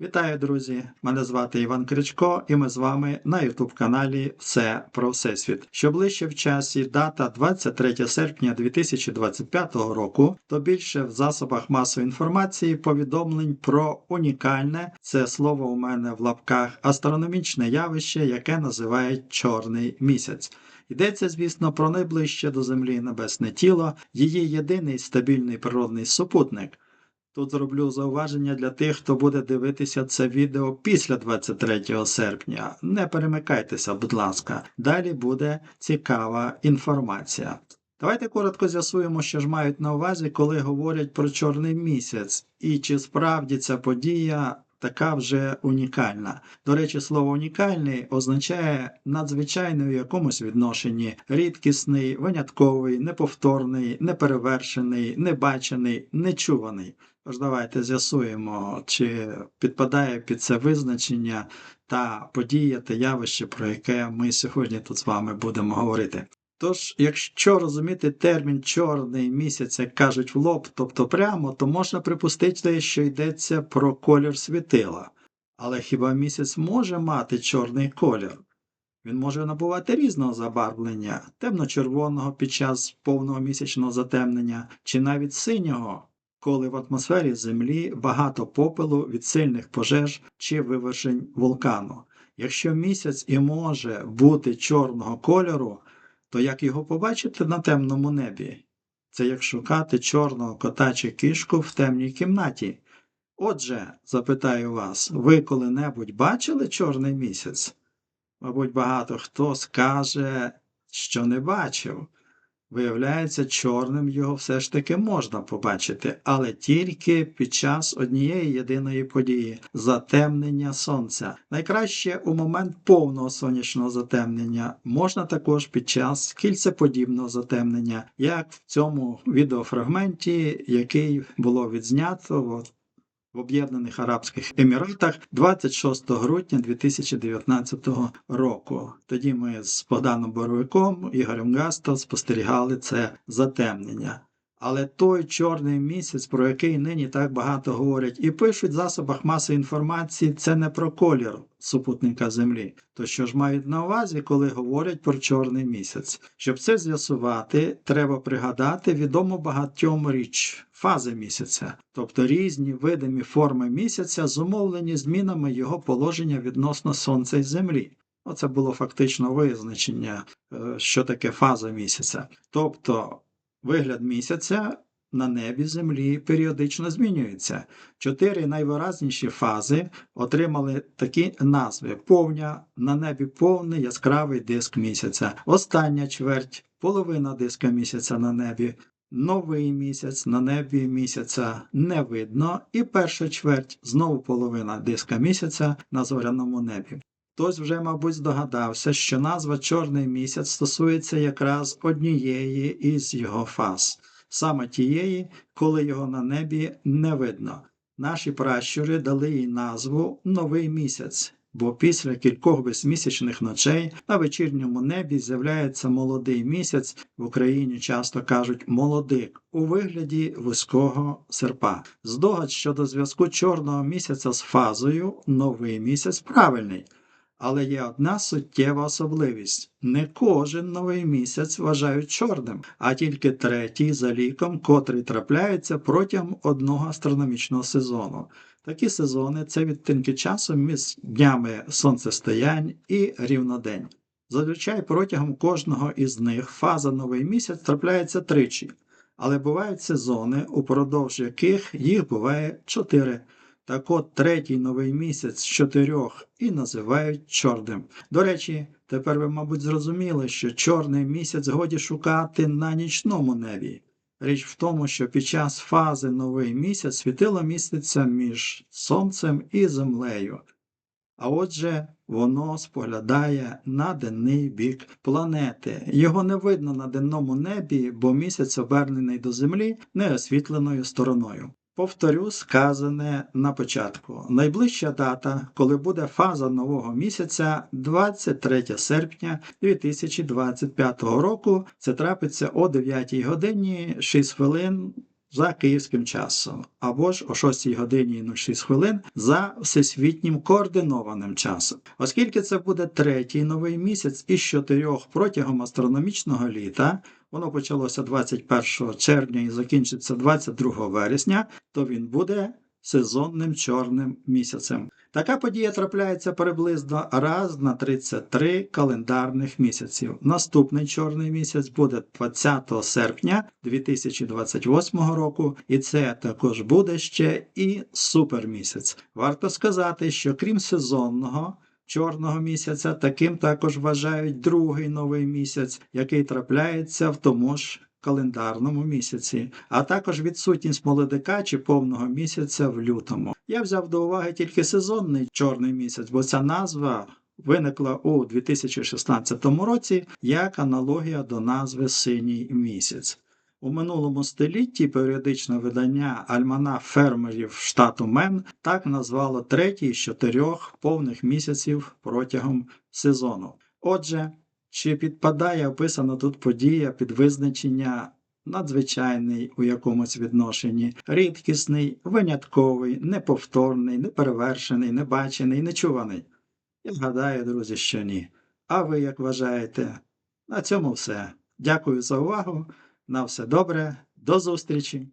Вітаю, друзі! Мене звати Іван Кричко, і ми з вами на YouTube-каналі Все про Всесвіт. Що ближче в часі дата 23 серпня 2025 року, то більше в засобах масової інформації повідомлень про унікальне це слово у мене в лапках астрономічне явище, яке називають Чорний місяць. Йдеться, звісно, про найближче до Землі небесне тіло, її єдиний стабільний природний супутник. Тут зроблю зауваження для тих, хто буде дивитися це відео після 23 серпня. Не перемикайтеся, будь ласка. Далі буде цікава інформація. Давайте коротко з'ясуємо, що ж мають на увазі, коли говорять про чорний місяць, і чи справді ця подія така вже унікальна. До речі, слово унікальний означає надзвичайний у якомусь відношенні, рідкісний, винятковий, неповторний, неперевершений, небачений, нечуваний. Тож давайте з'ясуємо, чи підпадає під це визначення та подія та явище, про яке ми сьогодні тут з вами будемо говорити. Тож, якщо розуміти термін чорний місяць, як кажуть в лоб, тобто прямо, то можна припустити, що йдеться про колір світила. Але хіба місяць може мати чорний колір? Він може набувати різного забарвлення, темно-червоного під час повного місячного затемнення, чи навіть синього, коли в атмосфері Землі багато попелу від сильних пожеж чи вивершень вулкану. Якщо місяць і може бути чорного кольору, то як його побачити на темному небі? Це як шукати чорного кота чи кішку в темній кімнаті. Отже, запитаю вас, ви коли-небудь бачили чорний місяць? Мабуть, багато хто скаже, що не бачив. Виявляється, чорним його все ж таки можна побачити, але тільки під час однієї єдиної події затемнення сонця. Найкраще у момент повного сонячного затемнення, можна також під час кільцеподібного затемнення, як в цьому відеофрагменті, який було відзнято. В Об'єднаних Арабських Еміратах 26 грудня 2019 року. Тоді ми з Богданом Боровиком Ігорем Гасто спостерігали це затемнення. Але той чорний місяць, про який нині так багато говорять і пишуть в засобах масової інформації, це не про колір супутника Землі. То що ж мають на увазі, коли говорять про чорний місяць? Щоб це з'ясувати, треба пригадати відому багатьом річ фази місяця, тобто різні видимі форми місяця, зумовлені змінами його положення відносно Сонця і Землі. Оце було фактично визначення, е, що таке фаза місяця. Тобто Вигляд місяця на небі Землі періодично змінюється. Чотири найвиразніші фази отримали такі назви: повня на небі повний яскравий диск місяця, остання чверть, половина диска місяця на небі. Новий місяць на небі місяця не видно, і перша чверть знову половина диска місяця на зоряному небі. Хтось вже, мабуть, здогадався, що назва Чорний місяць стосується якраз однієї із його фаз, саме тієї, коли його на небі не видно. Наші пращури дали їй назву Новий місяць, бо після кількох безмісячних ночей на вечірньому небі з'являється молодий місяць, в Україні часто кажуть молодик, у вигляді вузького серпа. Здогад щодо зв'язку чорного місяця з фазою новий місяць правильний. Але є одна суттєва особливість: не кожен новий місяць вважають чорним, а тільки третій за ліком, котрий трапляється протягом одного астрономічного сезону. Такі сезони це відтинки часу між днями сонцестоянь і рівнодень. Зазвичай протягом кожного із них фаза новий місяць трапляється тричі, але бувають сезони, упродовж яких їх буває чотири. Так от третій новий місяць з чотирьох і називають чорним. До речі, тепер ви, мабуть, зрозуміли, що чорний місяць годі шукати на нічному небі. Річ в тому, що під час фази новий місяць світило міститься між сонцем і землею. А отже, воно споглядає на денний бік планети. Його не видно на денному небі, бо місяць обернений до землі неосвітленою стороною. Повторю сказане на початку. Найближча дата, коли буде фаза нового місяця, 23 серпня 2025 року. Це трапиться о 9 годині 6 хвилин за київським часом, або ж о 6 годині 06 хвилин за всесвітнім координованим часом. Оскільки це буде третій новий місяць із чотирьох протягом астрономічного літа, воно почалося 21 червня і закінчиться 22 вересня, то він буде сезонним чорним місяцем. Така подія трапляється приблизно раз на 33 календарних місяців. Наступний чорний місяць буде 20 серпня 2028 року, і це також буде ще і супермісяць. Варто сказати, що крім сезонного. Чорного місяця таким також вважають другий новий місяць, який трапляється в тому ж календарному місяці, а також відсутність молодика чи повного місяця в лютому. Я взяв до уваги тільки сезонний чорний місяць, бо ця назва виникла у 2016 році як аналогія до назви Синій місяць. У минулому столітті періодичне видання Альманах фермерів штату Мен так назвало третій з чотирьох повних місяців протягом сезону. Отже, чи підпадає описана тут подія під визначення надзвичайний у якомусь відношенні, рідкісний, винятковий, неповторний, неперевершений, небачений, нечуваний? Я гадаю, друзі, що ні. А ви як вважаєте? На цьому все. Дякую за увагу. На все добре, до зустрічі!